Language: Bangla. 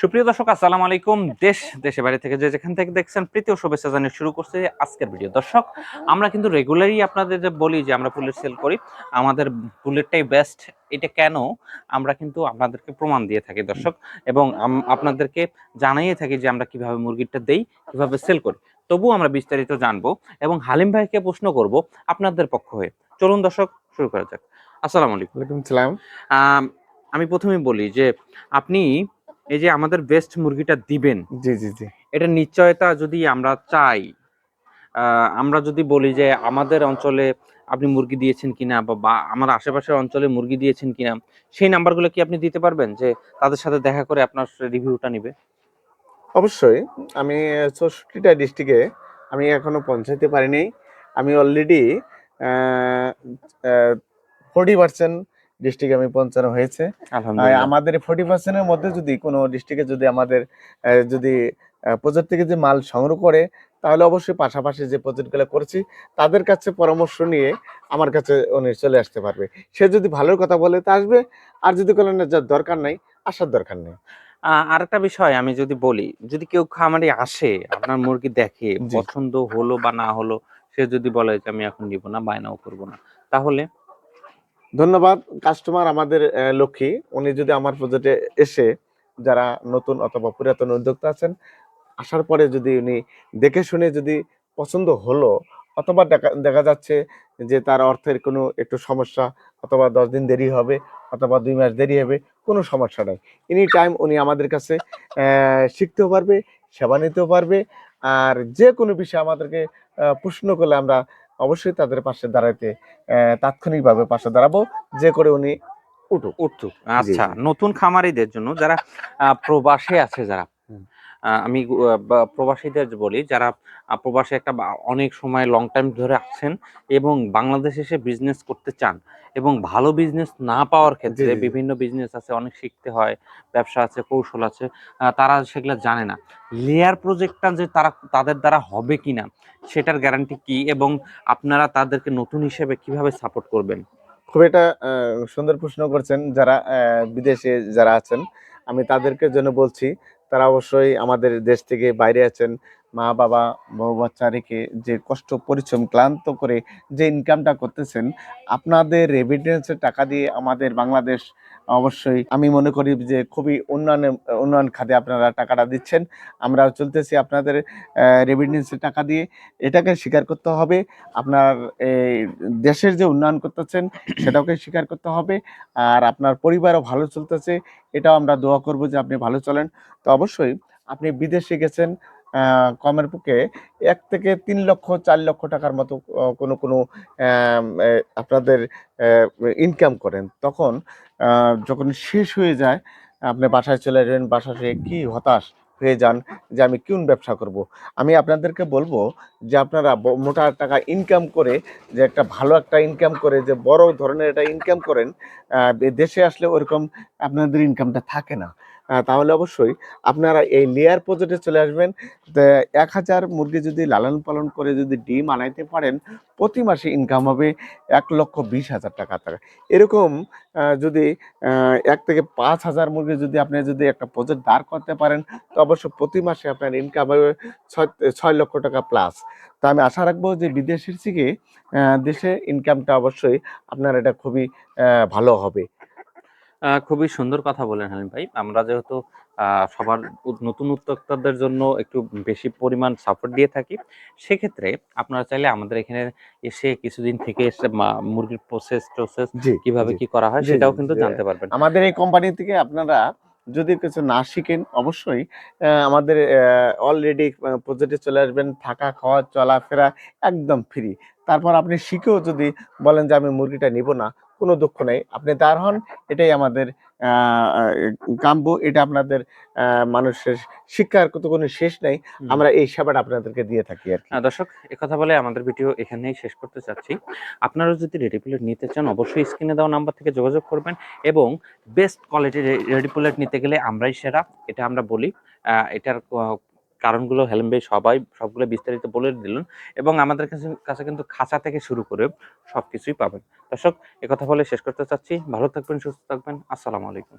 সুপ্রিয় দর্শক আসসালামু আলাইকুম। দেশ দেশে বাইরে থেকে যে যেখান থেকে দেখছেন প্রীতি ও শুভেচ্ছা জানিয়ে শুরু করছে আজকের ভিডিও দর্শক আমরা কিন্তু রেগুলারই আপনাদের যে বলি যে আমরা বুলেট সেল করি আমাদের বুলেটটাই বেস্ট এটা কেন? আমরা কিন্তু আপনাদেরকে প্রমাণ দিয়ে থাকি দর্শক এবং আপনাদেরকে জানাইয়ে থাকি যে আমরা কীভাবে মুরগিটা দেই কীভাবে সেল করি। তবুও আমরা বিস্তারিত জানব এবং হালিম ভাইকে প্রশ্ন করব আপনাদের পক্ষ হয়ে। চলুন দর্শক শুরু করা যাক। আসসালামু আলাইকুম। ওয়ালাইকুম সালাম। আমি প্রথমেই বলি যে আপনি এই যে আমাদের বেস্ট মুরগিটা দিবেন জি জি জি। এটা নিশ্চয়তা যদি আমরা চাই আমরা যদি বলি যে আমাদের অঞ্চলে আপনি মুরগি দিয়েছেন কিনা বা আমার আশেপাশের অঞ্চলে মুরগি দিয়েছেন কিনা সেই নাম্বারগুলো কি আপনি দিতে পারবেন যে তাদের সাথে দেখা করে আপনার রিভিউটা নিবে? অবশ্যই। আমি চৌষট্টিটা ডিস্ট্রিক্টে আমি এখনও পৌঁছাতে পারিনি। আমি অলরেডি ফোর্টি পার্সেন্ট ডিস্ট্রিক্টে আমি পৌঁছানো হয়েছে। আমাদের ফোর্টি পার্সেন্টের মধ্যে যদি কোনো ডিস্ট্রিক্টে যদি আমাদের যদি প্রজেক্ট থেকে যে মাল সংগ্রহ করে তাহলে অবশ্যই পাশাপাশি যে প্রজেক্টগুলো করছি তাদের কাছে পরামর্শ নিয়ে আমার কাছে উনি চলে আসতে পারবে। সে যদি ভালোর কথা বলে তা আসবে। আর যদি বলেন না যার দরকার নাই আসার দরকার নেই। আহ, আরেকটা বিষয় আমি যদি বলি যদি কেউ খামারে আসে আপনার মুরগি দেখে পছন্দ হলো বা না হলো সে যদি বলে যে আমি এখন নিব না বায়নাও করব না তাহলে ধন্যবাদ কাস্টমার আমাদের লক্ষ্মী। উনি যদি আমার প্রজেক্টে এসে যারা নতুন অথবা পুরাতন উদ্যোক্তা আছেন, আসার পরে যদি উনি দেখে শুনে যদি পছন্দ হলো, অথবা দেখা যাচ্ছে যে তার অর্থের কোনো একটু সমস্যা, অথবা দশ দিন দেরি হবে, অথবা দুই মাস দেরি হবে, কোনো সমস্যা নাই। এনি টাইম উনি আমাদের কাছে শিখতেও পারবে, সেবা নিতেও পারবে, আর যে কোনো বিষয়ে আমাদেরকে প্রশ্ন করলে আমরা অবশ্যই তাদের পাশে দাঁড়াইতে আহ, তাৎক্ষণিকভাবে পাশে দাঁড়াবো যে করে উনি উঠুক। উঠুক। আচ্ছা নতুন খামারিদের জন্য যারা আহ, প্রবাসে আছে যারা আমি প্রবাসীদের বলি যারা প্রবাসে একটা অনেক সময় লং টাইম ধরে আছেন এবং বাংলাদেশে এসে বিজনেস করতে চান এবং ভালো বিজনেস না পাওয়ার ক্ষেত্রে। বিভিন্ন বিজনেস আছে অনেক শিখতে হয় ব্যবসা আছে কৌশল আছে তারা সেগুলো জানে না। লেয়ার প্রজেক্টটা যে তারা তাদের দ্বারা হবে কিনা সেটার গ্যারান্টি কি এবং আপনারা তাদেরকে নতুন হিসেবে কীভাবে সাপোর্ট করবেন? খুব একটা সুন্দর প্রশ্ন করছেন যারা বিদেশে যারা আছেন। আমি তাদেরকে জন্য বলছি, তারা অবশ্যই আমাদের দেশ থেকে বাইরে আছেন। মা, বাবা বউ বাচ্চা রেখে যে কষ্ট, পরিশ্রম ক্লান্ত করে যে ইনকামটা করতেছেন, আপনাদের রেভিডেন্সের টাকা দিয়ে আমাদের বাংলাদেশ অবশ্যই আমি মনে করি যে খুবই উন্নয়ন উন্নয়ন খাতে আপনারা টাকাটা দিচ্ছেন। আমরা চলতেছি আপনাদের রেভিডেন্সের টাকা দিয়ে। এটাকে স্বীকার করতে হবে। আপনার এই দেশের যে উন্নয়ন করতেছেন, সেটাকে স্বীকার করতে হবে। আর আপনার পরিবারও ভালো চলতেছে। এটাও আমরা দোয়া করব যে আপনি ভালো চলেন। তো অবশ্যই আপনি বিদেশে গেছেন কমের পক্ষে এক থেকে তিন লক্ষ, চার লক্ষ টাকার মতো কোনো কোনো আপনাদের ইনকাম করেন। তখন যখন শেষ হয়ে যায়, আপনি বাসায় চলে যাবেন বাসা বাসায় কি হতাশ হয়ে যান যে আমি কোন ব্যবসা করব? আমি আপনাদেরকে বলব যে আপনারা মোটা টাকা ইনকাম করে, যে একটা ভালো একটা ইনকাম করে, যে বড় ধরনের একটা ইনকাম করেন দেশে আসলে ওরকম আপনাদের ইনকামটা থাকে না। তাহলে অবশ্যই আপনারা এই লেয়ার প্রজেক্টে চলে আসবেন। এক হাজার মুরগি যদি লালন পালন করে যদি ডিম আনাইতে পারেন, প্রতি মাসে ইনকাম হবে এক লক্ষ বিশ হাজার টাকা টাকা এরকম যদি এক থেকে পাঁচ হাজার মুরগি যদি আপনি যদি একটা প্রজেক্ট দাঁড় করতে পারেন, তো অবশ্য প্রতি মাসে আপনার ইনকাম হবে ছয় ছয় লক্ষ টাকা প্লাস তো আমি আশা রাখব যে বিদেশের থেকে দেশে ইনকামটা অবশ্যই আপনার এটা খুবই ভালো হবে। খুবই সুন্দর কথা বলেন হালিম ভাই। আমরা যেহেতু সবার নতুন উদ্যোক্তাদের জন্য একটু বেশি পরিমাণ সাপোর্ট দিয়ে থাকি সেক্ষেত্রে আপনারা চাইলে আমাদের এখানে এসে কিছুদিন থেকে এসে মুরগির প্রসেস টোসেস কীভাবে কি করা হয় সেটাও কিন্তু জানতে পারবেন। আমাদের এই কোম্পানি থেকে আপনারা যদি কিছু না শিখেন অবশ্যই আমাদের অলরেডি প্রজেক্টে চলে আসবেন থাকা খাওয়া চলাফেরা একদম ফ্রি তারপর আপনি শিখেও যদি বলেন যে আমি মুরগিটা নিব না কোনো দুঃখ নেই। আপনি তার হন এটাই আমাদের কাম্য এটা আপনাদের মানুষের শিক্ষার কত কোনো শেষ নেই। আমরা এই সেবাটা আপনাদেরকে দিয়ে থাকি আর কি। দর্শক কথা বলে আমাদের ভিডিও এখানেই শেষ করতে চাচ্ছি। আপনারা যদি রেডি প্লেট নিতে চান অবশ্যই স্ক্রিনে দেওয়া নাম্বার থেকে যোগাযোগ করবেন এবং বেস্ট কোয়ালিটির রেডি প্লেট নিতে গেলে আমরাই সেরা এটা আমরা বলি। এটার কারণগুলো হেলেম ভাই সবাই সবগুলো বিস্তারিত বলে দিলেন এবং আমাদের কাছে কাছে কিন্তু খাঁচা থেকে শুরু করে সব কিছুই পাবেন। দর্শক কথা বলে শেষ করতে চাচ্ছি। ভালো থাকবেন, সুস্থ থাকবেন। আসসালামু আলাইকুম।